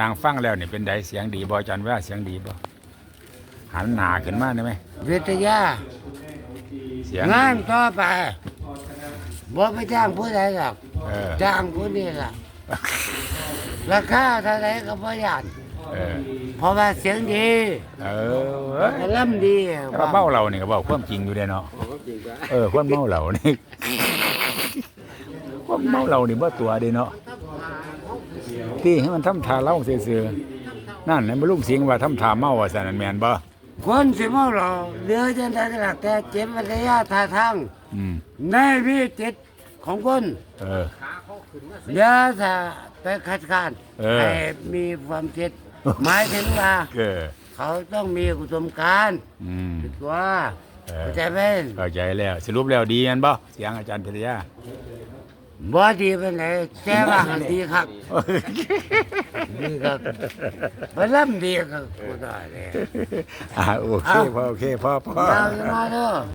นางฟังแล้วนี่เป็นไดเสียงดีบ่อาจันว่าเสียงดีบ่หันหน้าขึ้นมาได้ไหมวิทยา เสียงงานต่อไปบ่ไปจ้างผู้ใดหรอกเออจ้างผู้นี้ล่ะราคาเท่าไหรก็บ่ยานเออเพราะว่าเสียงดีเออเอ้ยอารมณ์ดีแต่ว่าเมาเรานี่ก็บอกความจริงอยู่เด้เนาะเออความเมาเรานี่ ความเมาเรานี่บ่ตัวเด้เนาะ ที่ให้มันทำทาเล่าซื่อๆนั่นให้บ่ลุงสิงว่าทำทาเมาว่าซั่นนั่นแม่นบ่คนสิเมาเราเหลือจังไดก็แล้วแต่เจ็บวิทยาท่าทางอืมในวิจิตของคนเออเดี๋ยวถ้าไปคัดค้านเออให้มีความคิดหมายถึงว่าเออเขาต้องมีอุดมการณ์อืมตัวเออเข้าใจไหมเข้าใจแล้ว สรุปแล้วดีแม่นบ่เสียงอาจารย์พิทยา บ่ดีเป็นไหนแต่ว่าหันดีครับดีครับบ่ล่ำดีครับกูได้เลยอ่าโอเคพอโอเคพอพอยาวมาเด้อ